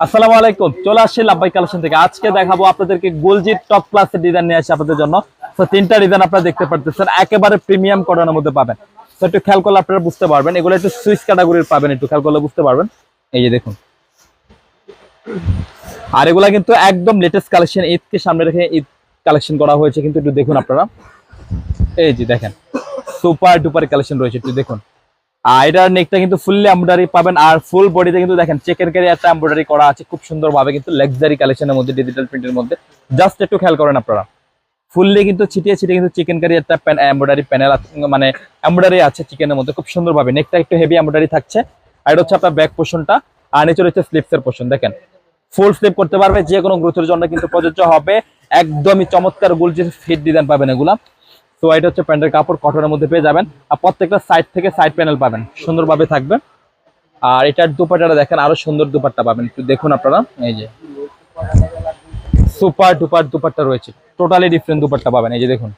আসসালামু আলাইকুম, চলে আসছি লাভবাই কালেকশন থেকে। আজকে দেখাবো আপনাদেরকে গোলজির টপ ক্লাসের ডিজাইন নিয়ে আসি আপনাদের জন্য। তো তিনটা ডিজাইন আপনারা দেখতে পারতেছেন, একেবারে প্রিমিয়াম কটনের মধ্যে পাবেন। তো একটু খেয়াল করলে আপনারা বুঝতে পারবেন, এগুলো একটু সুইচ ক্যাটাগরির পাবেন, একটু খেয়াল করলে বুঝতে পারবেন। এই যে দেখুন। আর এগুলা কিন্তু একদম লেটেস্ট কালেকশন ঈদকে সামনে রেখে ঈদ কালেকশন করা হয়েছে, কিন্তু একটু দেখুন আপনারা। এই যে দেখেন সুপার ডুপার কালেকশন রয়েছে, একটু দেখুন। আর এটার নেকটা কিন্তু ফুললি এমব্রয়ডারি পাবেন আর ফুল বডিতে কিন্তু দেখেন চেকের কারি একটা এমব্রয়ডারি করা আছে, খুব সুন্দর ভাবে কিন্তু লাক্সারি কালেকশনের মধ্যে ডিজিটাল প্রিন্টের মধ্যে। জাস্ট একটু খেয়াল করেন আপনারা। ফুললি কিন্তু ছিটিয়ে ছিটিয়ে কিন্তু চিকেন কারি একটা এমব্রয়ডারি প্যানেল মানে এমব্রয়ডারি আছে চিকেনের মধ্যে, খুব সুন্দর ভাবে নেকটা একটু হেভি এমব্রয়ডারি থাকছে। আর এটা হচ্ছে আপনার ব্যাক পোর্শনটা আর নিচে রয়েছে স্লিপসের পোর্শন দেখেন। ফুল স্লিপ করতে পারবে যে কোনো গ্রোথের জন্য কিন্তু প্রযোজ্য হবে। একদমই চমৎকার গোল যে ফিট ডিজাইন পাবেন এগুলা। তো এটা হচ্ছে প্যান্টের কাপড়, কটনের মধ্যে পেয়ে যাবেন। আর প্রত্যেকটা সাইড থেকে সাইড প্যানেল পাবেন। সুন্দরভাবে থাকবে আর এটার দুপাট্টাটা দেখেন, আরও সুন্দর দুপাট্টা পাবেন। একটু দেখুন আপনারা। এই যে। সুপার ডুপার দুপাট্টা রয়েছে। টোটালি ডিফারেন্ট দুপাট্টা পাবেন। এই যে দেখুন।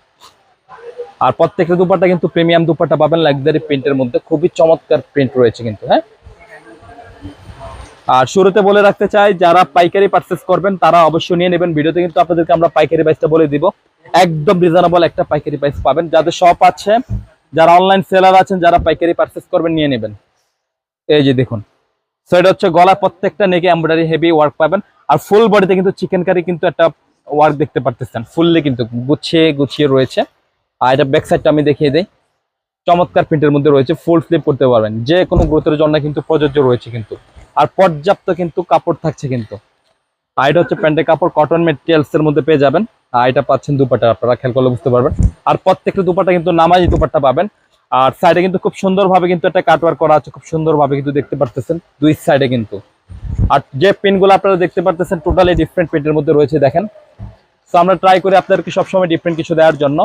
আর প্রত্যেকটা দুপাট্টা কিন্তু প্রিমিয়াম দুপাট্টা পাবেন লাক্সারি প্রিন্টের মধ্যে। খুবই চমৎকার প্রিন্ট রয়েছে কিন্তু হ্যাঁ? আর শুরুতে বলে রাখতে চাই, যারা পাইকারি পারচেস করবেন, তারা অবশ্যই নিয়ে নেবেন। ভিডিওতে কিন্তু আপনাদেরকে আমরা পাইকারি প্রাইসটা বলে দিব। একদম রিজনেবল একটা পাইকারি প্রাইস পাবেন। যাদের শপ আছে, যারা অনলাইন সেলার আছেন, যারা পাইকারি পারচেস করবেন, নিয়ে নেবেন। এই যে দেখুন। সো এটা হচ্ছে গলা প্রত্যেকটা নেকে এমব্রয়ডারি হেভি ওয়ার্ক পাবেন। আর ফুল বডিতে কিন্তু চিকেন কারি কিন্তু একটা ওয়ার্ক দেখতে পারতেছেন। ফুললি কিন্তু গুছিয়ে গুছিয়ে রয়েছে। আর এটা ব্যাক সাইডটা আমি দেখিয়ে দিই। চমৎকার প্রিন্টের মধ্যে রয়েছে। ফুল স্লিপ করতে পারবেন। যে কোনো গ্রোথের জন্য কিন্তু প্রযোজ্য রয়েছে কিন্তু। আর পর্যাপ্ত কিন্তু কাপড় থাকছে কিন্তু। আর এটা হচ্ছে প্যান্টের কাপড় কটন মেটেরিয়ালস এর মধ্যে পেয়ে যাবেন। আর এটা পাচ্ছেন দুপাটা, আপনারা খেয়াল করলে বুঝতে পারবেন। আর প্রত্যেকটা দুপাটা কিন্তু নামাজি দুপাট্টা পাবেন। আর সাইডে কিন্তু খুব সুন্দরভাবে কিন্তু একটা কাটওয়ার করা আছে, খুব সুন্দরভাবে কিন্তু দেখতে পারতেছেন দুই সাইডে কিন্তু। আর যে পেনগুলো আপনারা দেখতে পারতেছেন টোটালি ডিফারেন্ট পেন্টের মধ্যে রয়েছে, দেখেন। সো আমরা ট্রাই করি আপনাদেরকে সবসময় ডিফারেন্ট কিছু দেওয়ার জন্য।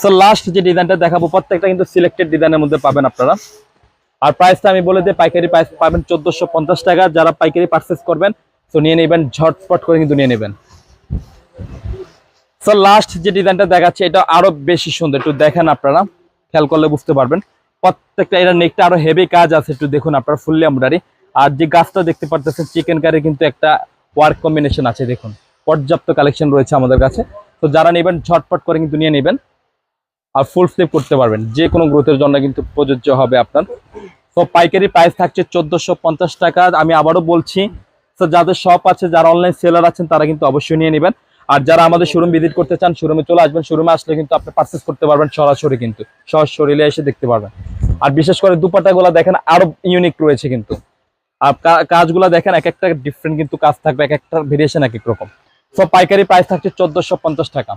সো লাস্ট যে ডিজাইনটা দেখাবো, প্রত্যেকটা কিন্তু সিলেক্টেড ডিজাইনের মধ্যে পাবেন আপনারা। আর প্রাইসটা আমি বলে দিই, পাইকারি প্রাইস পাবেন চোদ্দশো টাকা। যারা পাইকারি পারচেস করবেন তো নিয়ে নেবেন, ঝটপট করে কিন্তু নিয়ে নেবেন। সো লাস্ট যে ডিজাইনটা দেখাচ্ছে, এটা আরও বেশি সুন্দর। একটু দেখেন আপনারা, খেয়াল করলে বুঝতে পারবেন। প্রত্যেকটা এটা নেকটা আরও হেভি কাজ আছে, একটু দেখুন আপনারা ফুললি এমব্রয়ডারি আর যে গাছটা দেখতে পারতেছেন চিকেন কারি কিন্তু একটা ওয়ার্ক কম্বিনেশন আছে, দেখুন। পর্যাপ্ত কালেকশন রয়েছে আমাদের কাছে। তো যারা নেবেন, ঝটপট করে কিন্তু নিয়ে নেবেন। আর ফুল স্লিপ করতে পারবেন। যে কোনো গ্রোথের জন্য কিন্তু প্রযোজ্য হবে আপনার। তো পাইকারি প্রাইস থাকছে চোদ্দশো টাকা। আমি আবারও বলছি যাদের শপ আছে, যারা অনলাইন সেলার আছেন, তারা কিন্তু অবশ্যই নিয়ে নেবেন। আর যারা আমাদের শোরুম ভিজিট করতে চান শোরুমে চলে আসবেন। শোরুমে আসলে কিন্তু আপনি পারচেস করতে পারবেন সরাসরি কিন্তু। সরাসরি এসে দেখতে পারবেন। আর বিশেষ করে দুপাটাগুলো দেখেন, আরও ইউনিক রয়েছে কিন্তু। আর কাজগুলো দেখেন, এক একটা ডিফারেন্ট কিন্তু কাজ থাকবে, এক একটা ভেরিয়েশন এক এক রকম। সব পাইকারি প্রাইস থাকছে চোদ্দশো পঞ্চাশ টাকা।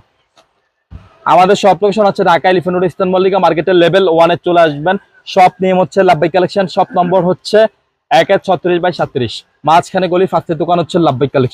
আমাদের শপ লোকেশন হচ্ছে ঢাকা এলিফেন্ট ইস্টার্ন মল্লিকা মার্কেটের লেভেল ওয়ানে চলে আসবেন। শপ নেম হচ্ছে লাভবাই কালেকশন শপ নম্বর হচ্ছে এক এক ছত্রিশ বাই সাত্রিশ। মাঝখানে গলি ফার্স্টের দোকান হচ্ছে লাভবাই কালেকশন